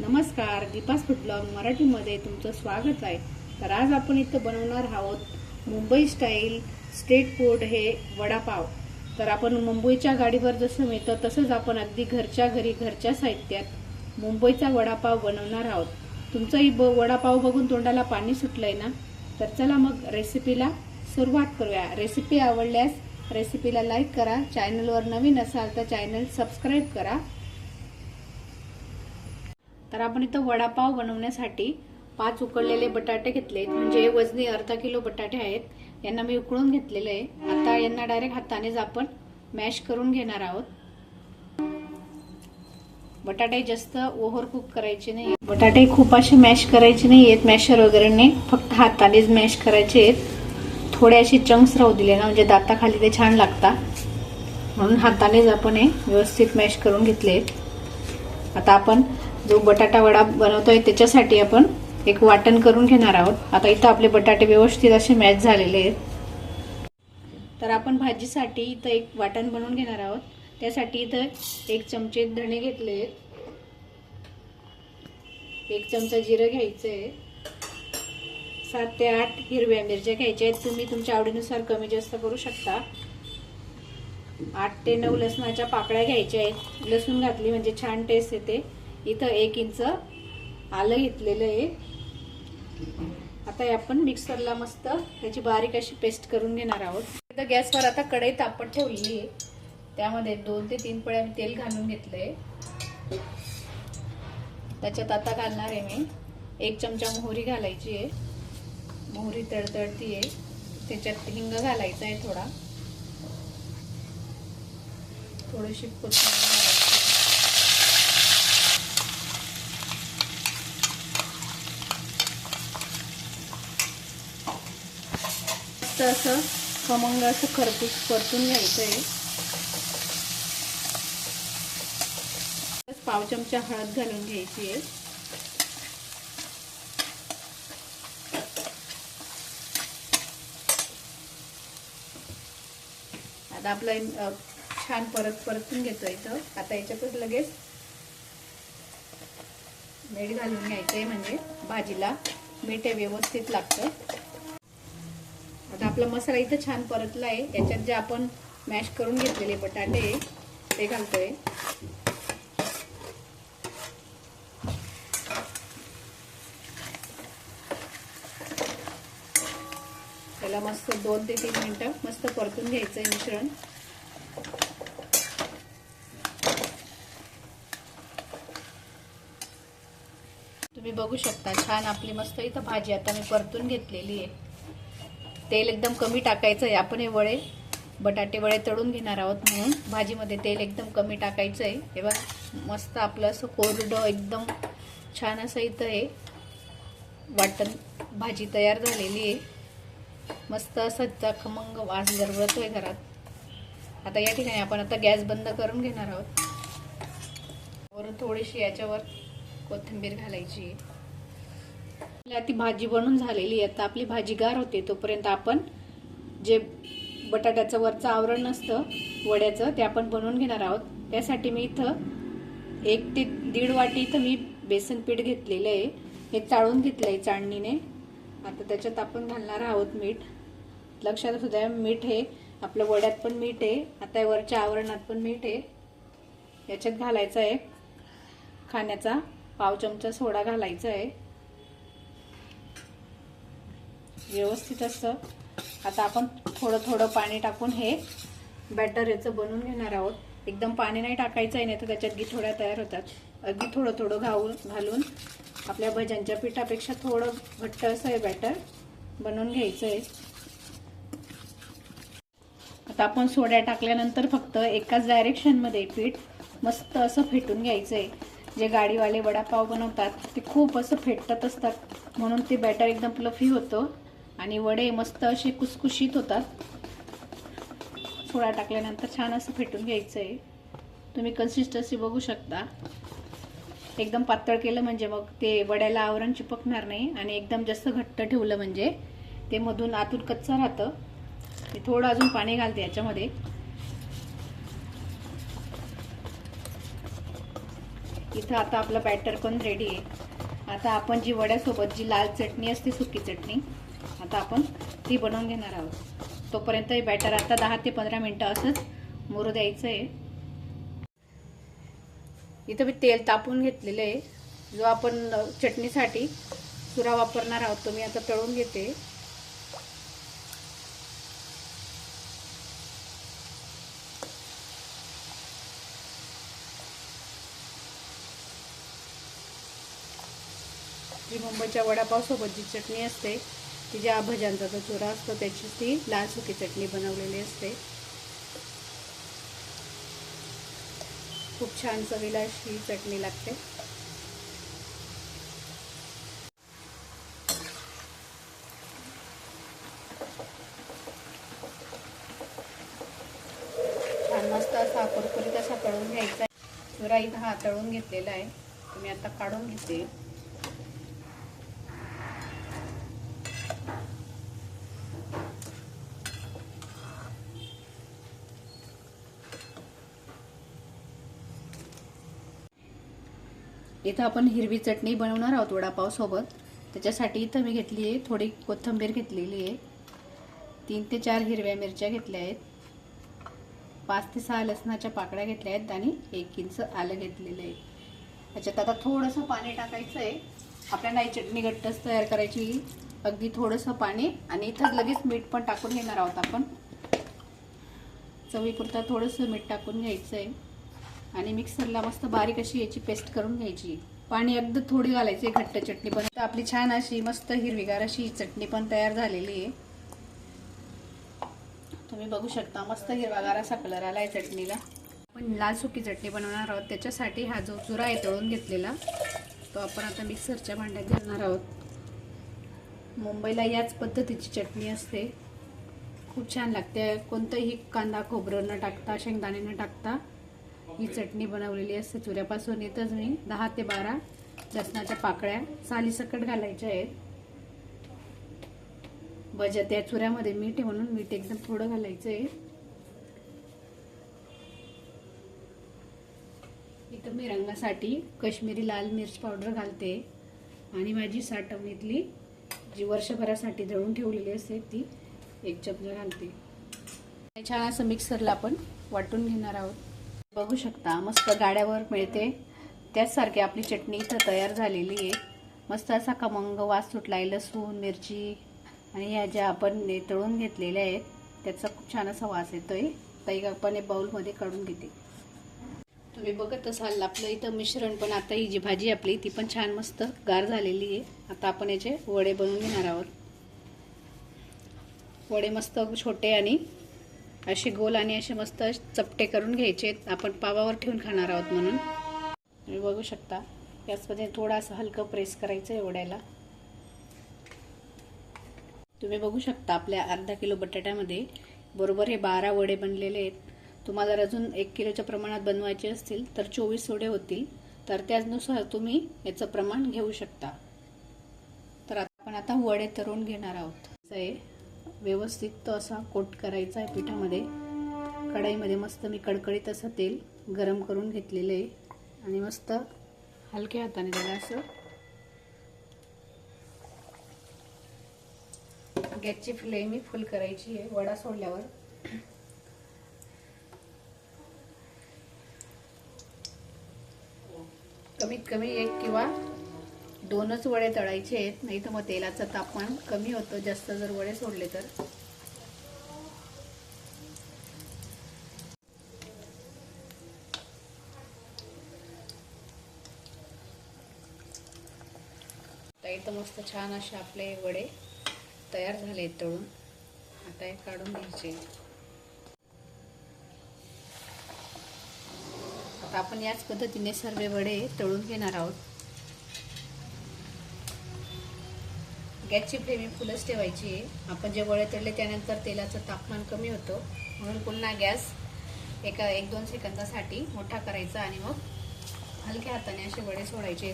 नमस्कार Deepa's food blog मराठीमध्ये तुमचं स्वागत आहे. तर आज आपण इथं बनवणार आहोत मुंबई स्टाईल स्ट्रीट फूड हे वडापाव. तर आपण मुंबईच्या गाडीवर जसं मिळतं तसंच आपण अगदी घरच्या घरी घरच्या साहित्यात मुंबईचा वडापाव बनवणार आहोत. तुमचंही ब वडापाव बघून तोंडाला पाणी सुटलं आहे ना? तर चला मग रेसिपीला सुरुवात करूया. रेसिपी आवडल्यास रेसिपीला लाईक करा. चॅनलवर नवीन असाल तर चॅनल सबस्क्राईब करा. तर आपण इथं वडापाव बनवण्यासाठी पाच उकडलेले बटाटे घेतलेत म्हणजे वजनी अर्धा किलो बटाटे आहेत. यांना मी उकळून घेतलेले आहे. आता यांना डायरेक्ट हातानेच आपण मॅश करून घेणार आहोत. बटाटे जास्त ओव्हर कुक करायचे नाही बटाटे खूप असे मॅश करायचे नाही आहेत. मॅशर वगैरे नाही फक्त हातानेच मॅश करायचे आहेत. थोडे असे चंक्स राहू दिले ना म्हणजे दाताखाली ते छान लागतात. म्हणून हातानेच आपण हे व्यवस्थित मॅश करून घेतले आहेत. आता आपण जो बटाटा वडा बनवतोय त्याच्यासाठी आपण एक वाटण करून घेणार आहोत. आता इथं आपले बटाटे व्यवस्थित असे मॅच झालेले आहेत. तर आपण भाजीसाठी इथं एक वाटण बनवून घेणार आहोत. त्यासाठी इथं एक चमचे धणे घेतले आहेत. एक चमचा जिरं घ्यायचं आहे. सात ते आठ हिरव्या मिरच्या घ्यायच्या आहेत. तुम्ही तुमच्या आवडीनुसार कमी जास्त करू शकता. आठ ते नऊ लसणाच्या पाकळ्या घ्यायच्या आहेत. लसूण घातली म्हणजे छान टेस्ट येते. इथं एक इंच आलं घेतलेलं आहे. आता आपण मिक्सरला मस्त त्याची बारीक अशी पेस्ट करून घेणार आहोत. इथं गॅसवर आता कढई तापत ठेवली आहे. त्यामध्ये दोन ते तीन पळ्या तेल घालून घेतलंय. त्याच्यात आता घालणार आहे मी. एक चमचा मोहरी घालायची आहे. मोहरी तडतडती आहे. त्याच्यात हिंग घालायचा आहे थोडा. थोडीशी कोथिंबीर घालायची मस्त असं खमंग असं खरपूस परतून घ्यायचं आहे पाव चमचा हळद घालून घ्यायची आहे. आता आपलं छान परत परतून घेतो इथं. आता याच्यातच लगेच मीठ घालून घ्यायचं आहे म्हणजे भाजीला. मीठ हे व्यवस्थित लागतं. आता आपला मसाला इथं छान परतला आहे याच्यात जे आपण मॅश करून घेतलेले बटाटे ते घालतोय. त्याला मस्त दोन ते तीन मिनटं मस्त परतून घ्यायचंय मिश्रण. तुम्ही बघू शकता छान आपली मस्त इथं भाजी आता मी परतून घेतलेली आहे. तेल एकदम कमी टाकायचं आहे आपण हे वळे बटाटे वळे तळून घेणार आहोत म्हणून. भाजीमध्ये तेल एकदम कमी टाकायचं आहे तेव्हा मस्त आपलं असं कोरडं एकदम छान असं इथं आहे वाटण भाजी तयार झालेली आहे. मस्त असं खमंग वास आहे घरात. आता या ठिकाणी आपण आता गॅस बंद करून घेणार आहोत. वरून थोडीशी याच्यावर कोथिंबीर घालायची आहे. ती भाजी बनून झालेली आहे. आता आपली भाजी गार होते तोपर्यंत आपण जे बटाट्याचं वरचं आवरण नसतं वड्याचं ते आपण बनवून घेणार आहोत. त्यासाठी मी इथं एक ते दीड वाटी इथं मी बेसन पीठ घेतलेलं आहे. हे चाळून घेतलं आहे चाळणीने. आता त्याच्यात आपण घालणार आहोत मीठ. लक्षात द्या मीठ हे आपलं वड्यात पण मीठ आहे. आता वरच्या आवरणात पण मीठ आहे. याच्यात घालायचं आहे खाण्याचा पाव चमचा सोडा घालायचा आहे. व्यवस्थित असतं. आता आपण थोडं थोडं पाणी टाकून हे बॅटर याचं बनवून घेणार आहोत. एकदम पाणी नाही टाकायचं आहे नाही तर त्याच्यात गिठोड्या तयार होतात. अगदी थोडं थोडं घालून घालून आपल्या भज्यांच्या पिठापेक्षा थोडं घट्ट असं हे बॅटर बनवून घ्यायचं आहे. आता आपण सोड्या टाकल्यानंतर फक्त एकाच डायरेक्शनमध्ये पीठ मस्त असं फेटून घ्यायचं आहे. जे गाडीवाले वडापाव बनवतात ते खूप असं फेटत असतात. म्हणून ते बॅटर एकदम प्लफी होतं. आणि वडे मस्त असे कुसकुशीत होतात. सोडा टाकल्यानंतर छान असं फेटून घ्यायचं आहे तुम्ही कन्सिस्टन्सी बघू शकता. एकदम पातळ केलं म्हणजे मग ते वड्याला आवरण चिपकणार नाही आणि एकदम जास्त घट्ट ठेवलं म्हणजे ते मधून आतून कच्चं राहतं. मी थोडं अजून पाणी घालते याच्यामध्ये. इथं आता आपलं बॅटर पण रेडी आहे. आता आपण जी वड्यासोबत जी लाल चटणी असते सुकी चटणी आता आपण ती बनवून घेणार आहोत. तोपर्यंत हे बॅटर आता दहा ते पंधरा मिनटं असंच मुरू द्यायचं आहे इथं मी तेल तापून घेतलेलं आहे. जो आपण चटणीसाठी चुरा वापरणार आहोत तो मी आता तळून घेते. जी मुंबईच्या वडापावसोबत जी चटणी असते की ज्या भज्यांचा जो चुरा असतो त्याची ती लाल सुकी चटणी बनवलेली असते. खूप छान चवीला अशी चटणी लागते. छान मस्त असा कुरकुरीत असा तळून घ्यायचा चुरा इथं हा तळून घेतलेला आहे. मी आता काढून घेते. इथं आपण हिरवी चटणी बनवणार आहोत वडापावसोबत. त्याच्यासाठी इथं मी घेतली आहे थोडी कोथिंबीर घेतलेली आहे. तीन ते चार हिरव्या मिरच्या घेतल्या आहेत. पाच ते सहा लसणाच्या पाकळ्या घेतल्या आहेत आणि एक इंच आलं घेतलेलं आहे. त्याच्यात आता थोडंसं पाणी टाकायचं आहे आपल्याला ही चटणी घट्टच तयार करायची. अगदी थोडंसं पाणी आणि इथं लगेच मीठ पण टाकून घेणार आहोत आपण. चवीपुरता थोडंसं मीठ टाकून घ्यायचं आहे आणि मिक्सरला मस्त बारीक अशी याची पेस्ट करून घ्यायची. पाणी अगदी थोडी घालायची घट्ट चटणी पण. तर आपली छान अशी मस्त हिरवीगार अशी चटणी पण तयार झालेली आहे. तुम्ही बघू शकता मस्त हिरवागार असा कलर आला आहे चटणीला. पण लाल सुकी चटणी बनवणार आहोत. त्याच्यासाठी हा जो चुरा आहे तळून घेतलेला तो आपण आता मिक्सरच्या भांड्यात घालणार आहोत. मुंबईला याच पद्धतीची चटणी असते. खूप छान लागते. कोणतंही कांदा खोबरं न टाकता शेंगदाणे न टाकता. ही चटणी बनवलेली असते. चुऱ्यापासून येतच मी. दहा ते बारा लसणाच्या पाकळ्या सालीसकट घालायच्या आहेत. भज्या त्या चुऱ्यामध्ये मीठ आहे म्हणून मीठ एकदम थोडं घालायचं आहे. इथं मी रंगासाठी कश्मीरी लाल मिर्च पावडर घालते. आणि माझी साठवणीतली जी वर्षभरासाठी दळून ठेवलेली असते ती एक चमचा घालते. छान असं मिक्सरला आपण वाटून घेणार आहोत. बघू शकता. मस्त गाड्यावर मिळते. त्याचसारखी आपली चटणी इथं तयार झालेली आहे. मस्त असा खमंग वास सुटलाय. लसूण मिरची आणि ह्या ज्या आपण ने तळून घेतलेल्या आहेत त्याचा खूप छान असा वास येतोय. ताई आपण हे बाऊलमध्ये काढून घेते. तुम्ही बघत असाल आपलं इथं मिश्रण पण आता ही जी भाजी आपली ती पण छान मस्त गार झालेली आहे. आता आपण याचे वडे बनवून घेणार आहोत. वडे मस्त छोटे आणि असे गोल आणि असे मस्त चपटे करून घ्यायचे. आपण पावावर ठेवून खाणार आहोत म्हणून. तुम्ही बघू शकता. याचमध्ये थोडासा हलकं प्रेस करायचं आहे वड्याला तुम्ही बघू शकता आपल्या अर्धा किलो बटाट्यामध्ये बरोबर हे बारा वडे बनलेले आहेत. तुम्हाला जर अजून एक किलोच्या प्रमाणात बनवायचे असतील तर चोवीस वडे होतील. तर त्याचनुसार तुम्ही याचं प्रमाण घेऊ शकता. तर आपण आता वडे तळून घेणार आहोत. असं आहे. व्यवस्थित तो असा कोट करायचा आहे पिठामध्ये. कढाईमध्ये मस्त मी कडकडीत असं तेल गरम करून घेतलेलं आहे. आणि मस्त हलक्या हाताने त्याला असं गॅसची फ्लेम ही फुल करायची आहे वडा सोडल्यावर. कमीत कमी एक किंवा दोनच वडे तळायचे आहेत. नाही तर मग तेलाचं तापमान कमी होतं. जास्त जर वडे सोडले तर. इथं मस्त छान असे आपले वडे तयार झाले तळून. आता हे काढून घ्यायचे. आता आपण याच पद्धतीने सर्व वडे तळून घेणार आहोत. गॅसची फ्लेम ही फुलच ठेवायची आहे. आपण जे वडे तळले त्यानंतर तेलाचं तापमान कमी होतं. म्हणून पुन्हा गॅस एका एक दोन सेकंदासाठी मोठा करायचा आणि मग हलक्या हाताने असे वडे सोडायचे.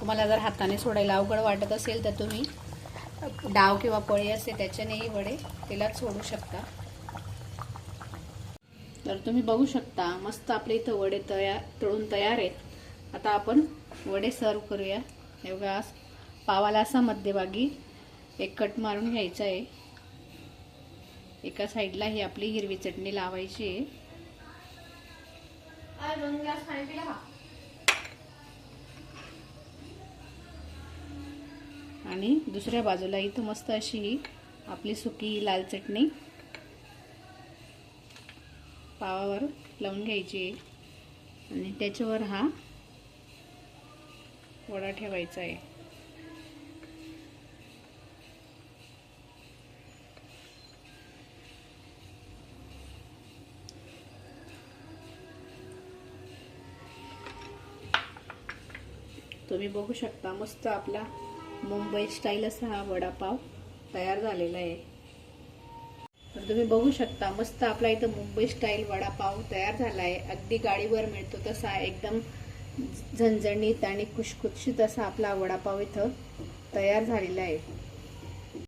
तुम्हाला जर हाताने सोडायला अवघड वाटत असेल तर तुम्ही डाव किंवा पळी असते त्याच्यानेही वडे तेलात सोडू शकता. तर तुम्ही बघू शकता मस्त आपले इथं वडे तयार तळून तयार आहेत. आता आपण वडे सर्व करूया. एवढा पावाला असा मध्यभागी एक कट मारून घ्यायचा आहे. एका साईडला ही आपली हिरवी चटणी लावायची आहे. आणि दुसऱ्या बाजूला इथं मस्त अशी ही आपली सुकी लाल चटणी पावावर लावून घ्यायची आहे. आणि त्याच्यावर हा वडा ठेवायचा आहे. तुम्ही बघू शकता मस्त आपला मुंबई स्टाईल असा हा वडापाव तयार झालेला आहे. तर तुम्ही बघू शकता मस्त आपला इथं मुंबई स्टाईल वडापाव तयार झाला आहे. अगदी गाडीवर मिळतो तसा एकदम झणझणीत आणि खुशखुशीत असा आपला वडापाव इथं तयार झालेला आहे.